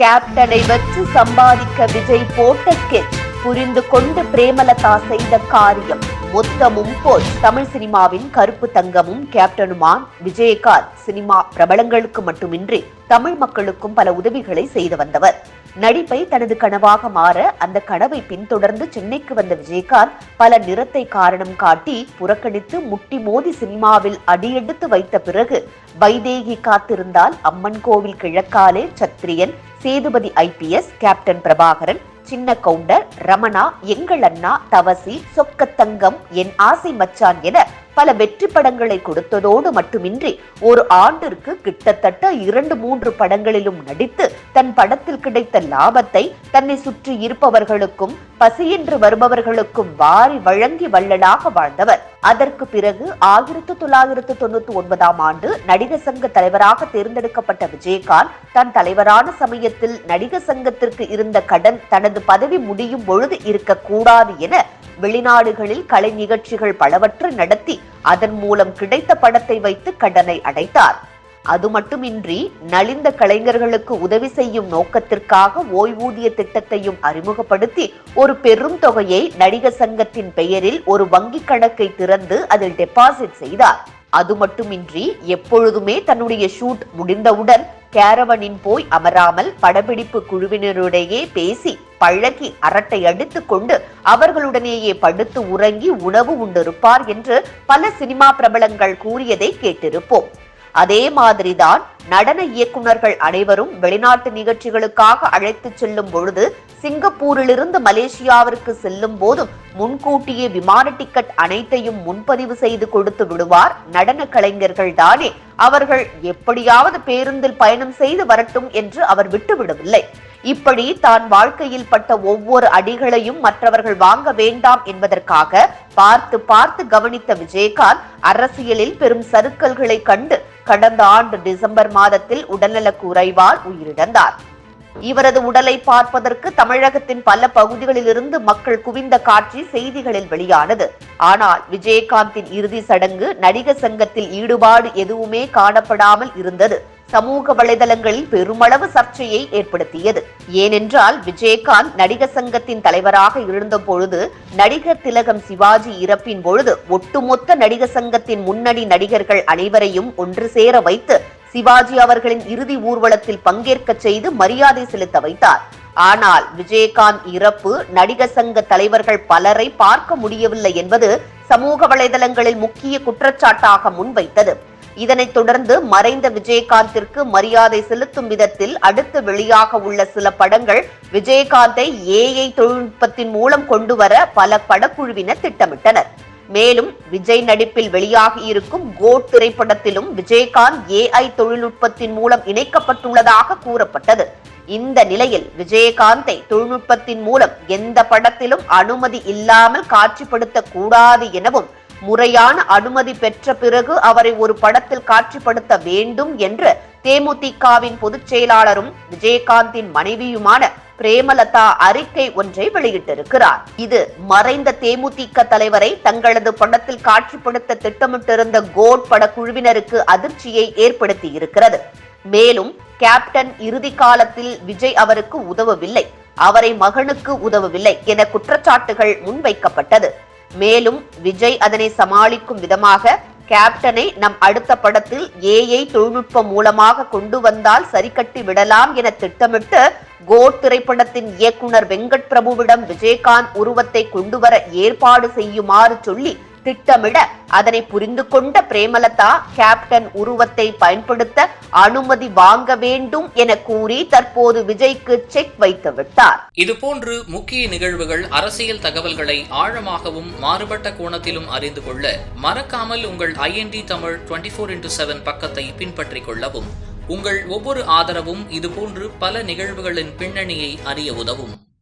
கேப்டனை வச்சு சம்பாதிக்க விஜய் போட்ட ஸ்கெட்ச் புரிந்து கொண்டு பிரேமலதா செய்த காரியம். மொத்தமும் போல் தமிழ் சினிமாவின் கருப்பு தங்கமும் கேப்டனுமான் விஜயகாந்த். சினிமா பிரபலங்களுக்கு மட்டுமின்றி தமிழ் மக்களுக்கும் பல உதவிகளை செய்து வந்தவர். நடிப்பை தனது கனவாக மாற அந்த கனவை பின்தொடர்ந்து சென்னைக்கு வந்த விஜயகாந்த் பல நிறத்தை காரணம் காட்டி புறக்கணித்து முட்டி மோதி சினிமாவில் அடியெடுத்து வைத்த பிறகு வைதேகி காத்திருந்தால் அம்மன் கோவில் கிழக்காலே சத்திரியன் சேதுபதி ஐபிஎஸ் கேப்டன் பிரபாகரன் சின்ன கவுண்டர் ரமணா எங்கள் அண்ணா தவசி சொக்கத்தங்கம் என் ஆசை மச்சான் என பல வெற்றி படங்களை கொடுத்ததோடு மட்டுமின்றி ஒரு ஆண்டிற்கு கிட்டத்தட்ட இரண்டு மூன்று படங்களிலும் நடித்து தன் படத்தில் கிடைத்த லாபத்தை தன்னை சுற்றி இருப்பவர்களுக்கும் பசியென்று வருபவர்களுக்கும் வாரி வழங்கி வள்ளலாக வாழ்ந்தவர். அதற்கு பிறகு ஆயிரத்து தொள்ளாயிரத்து தொண்ணூத்தி ஒன்பதாம் ஆண்டு நடிகர் சங்க தலைவராக தேர்ந்தெடுக்கப்பட்ட விஜயகாந்த் தன் தலைவரான சமயத்தில் நடிகர் சங்கத்திற்கு இருந்த கடன் தனது பதவி முடியும் பொழுது இருக்கக்கூடாது என வெளிநாடுகளில் கலை நிகழ்ச்சிகள் பலவற்றை நடத்தி அதன் மூலம் கிடைத்த படத்தை வைத்து கடனை அடைத்தார். அது மட்டுமின்றி நலிந்த கலைஞர்களுக்கு உதவி செய்யும் நோக்கத்திற்காக ஓய்வூதிய திட்டத்தையும் அறிமுகப்படுத்தி ஒரு பெரும் தொகையை நடிகர் சங்கத்தின் பெயரில் ஒரு வங்கிக் கணக்கை திறந்து அதில் டெபாசிட் செய்தார். அது மட்டுமின்றி எப்பொழுதுமே தன்னுடைய ஷூட் முடிந்தவுடன் கேரவனின் போய் அமராமல் படப்பிடிப்பு குழுவினருடையே பேசி பழகி அரட்டை அடித்து கொண்டு அவர்களுடனேயே படுத்து உறங்கி உணவு உண்டிருப்பார் என்று பல சினிமா பிரபலங்கள் கூறியதை கேட்டிருப்போம். அதே மாதிரிதான் நடன இயக்குனர்கள் அனைவரும் வெளிநாட்டு நிகழ்ச்சிகளுக்காக அழைத்து செல்லும் பொழுது சிங்கப்பூரிலிருந்து மலேசியாவிற்கு செல்லும் போதும் முன்கூட்டியே விமான டிக்கெட் அனைத்தையும் முன்பதிவு செய்து கொடுத்து விடுவார் நடன கலைஞர்கள் தானே. அவர்கள் எப்படியாவது பேருந்தில் பயணம் செய்து வரட்டும் என்று அவர் விட்டுவிடவில்லை. இப்படி தான் வாழ்க்கையில் பட்ட ஒவ்வொரு அடிகளையும் மற்றவர்கள் வாங்க வேண்டாம் என்பதற்காக பார்த்து பார்த்து கவனித்த விஜயகாந்த் அரசியலில் பெரும் சறுக்கல்களை கண்டு கடந்த ஆண்டு டிசம்பர் மாதத்தில் உடல்நலக் குறைவால் உயிரிழந்தார். இவரது உடலை பார்ப்பதற்கு தமிழகத்தின் பல பகுதிகளிலிருந்து மக்கள் குவிந்த காட்சி செய்திகளில் வெளியானது. ஆனால் விஜயகாந்தின் இறுதி சடங்கு நடிகர் சங்கத்தில் ஈடுபாடு எதுவுமே காணப்படாமல் இருந்தது. சமூக வலைதளங்களில் பெருமளவு சர்ச்சையை ஏற்படுத்தியது. ஏனென்றால் விஜயகாந்த் நடிகர் சங்கத்தின் தலைவராக இருந்த பொழுது நடிகர் திலகம் சிவாஜி இறப்பின் பொழுது ஒட்டுமொத்த நடிகர் சங்கத்தின் முன்னணி நடிகர்கள் அனைவரையும் ஒன்று சேர வைத்து சிவாஜி அவர்களின் இறுதி ஊர்வலத்தில் பங்கேற்க செய்து மரியாதை செலுத்த வைத்தார். ஆனால் விஜயகாந்த் இறப்பு நடிகர் சங்க தலைவர்கள் பலரை பார்க்க முடியவில்லை என்பது சமூக வலைதளங்களில் முக்கிய குற்றச்சாட்டாக முன்வைத்தது. இதனைத் தொடர்ந்து மறைந்த விஜயகாந்திற்கு மரியாதை செலுத்தும் விதத்தில் அடுத்து வெளியாக உள்ள சில படங்கள் விஜயகாந்தை ஏஐ தொழில்நுட்பத்தின் மூலம் கொண்டு வர பல படக்குழுவினர் திட்டமிட்டனர். மேலும் விஜய் நடிப்பில் வெளியாகி இருக்கும் கோட் திரைப்படத்திலும் விஜயகாந்த் ஏஐ தொழில்நுட்பத்தின் மூலம் இணைக்கப்பட்டுள்ளதாக கூறப்பட்டது. இந்த நிலையில் விஜயகாந்தை தொழில்நுட்பத்தின் மூலம் எந்த படத்திலும் அனுமதி இல்லாமல் காட்சிப்படுத்த கூடாது எனவும் முறையான அனுமதி பெற்ற பிறகு அவரை ஒரு படத்தில் காட்சிப்படுத்த வேண்டும் என்று தேமுதிகவின் பொதுச் செயலாளரும் விஜயகாந்தின் மனைவியுமான பிரேமலதா அறிக்கை ஒன்றை வெளியிட்டிருக்கிறார். இது மறைந்த தேமுதிக தலைவரை தங்களது படத்தில் காட்சிப்படுத்த திட்டமிட்டிருந்த கோட் பட குழுவினருக்கு அதிர்ச்சியை ஏற்படுத்தி இருக்கிறது மேலும் கேப்டன் இறுதி காலத்தில் விஜய் அவருக்கு உதவவில்லை. அவரை மகனுக்கு உதவவில்லை என குற்றச்சாட்டுகள் முன்வைக்கப்பட்டது. மேலும் விஜய் அதனை சமாளிக்கும் விதமாக கேப்டனை நம் அடுத்த படத்தில் ஏஐ தொழில்நுட்பம் மூலமாக கொண்டு வந்தால் சரிக்கட்டி விடலாம் என திட்டமிட்டு கோட் திரைப்படத்தின் இயக்குனர் வெங்கட் பிரபுவிடம் விஜயகாந்த் உருவத்தை கொண்டு வர ஏற்பாடு செய்யுமாறு சொல்லி திட்டமிட அதனை புரிந்து கொண்ட பிரேமலதா கேப்டன் உருவத்தை பயன்படுத்த அனுமதி வாங்க வேண்டும் என கூறி தற்போது விஜய்க்கு செக் வைத்து விட்டார். இதுபோன்று முக்கிய நிகழ்வுகள் அரசியல் தகவல்களை ஆழமாகவும் மாறுபட்ட கோணத்திலும் அறிந்து கொள்ள மறக்காமல் உங்கள் IND Tamil twenty four into seven பக்கத்தை பின்பற்றிக் கொள்ளவும். உங்கள் ஒவ்வொரு ஆதரவும் இதுபோன்று பல நிகழ்வுகளின் பின்னணியை அறிய உதவும்.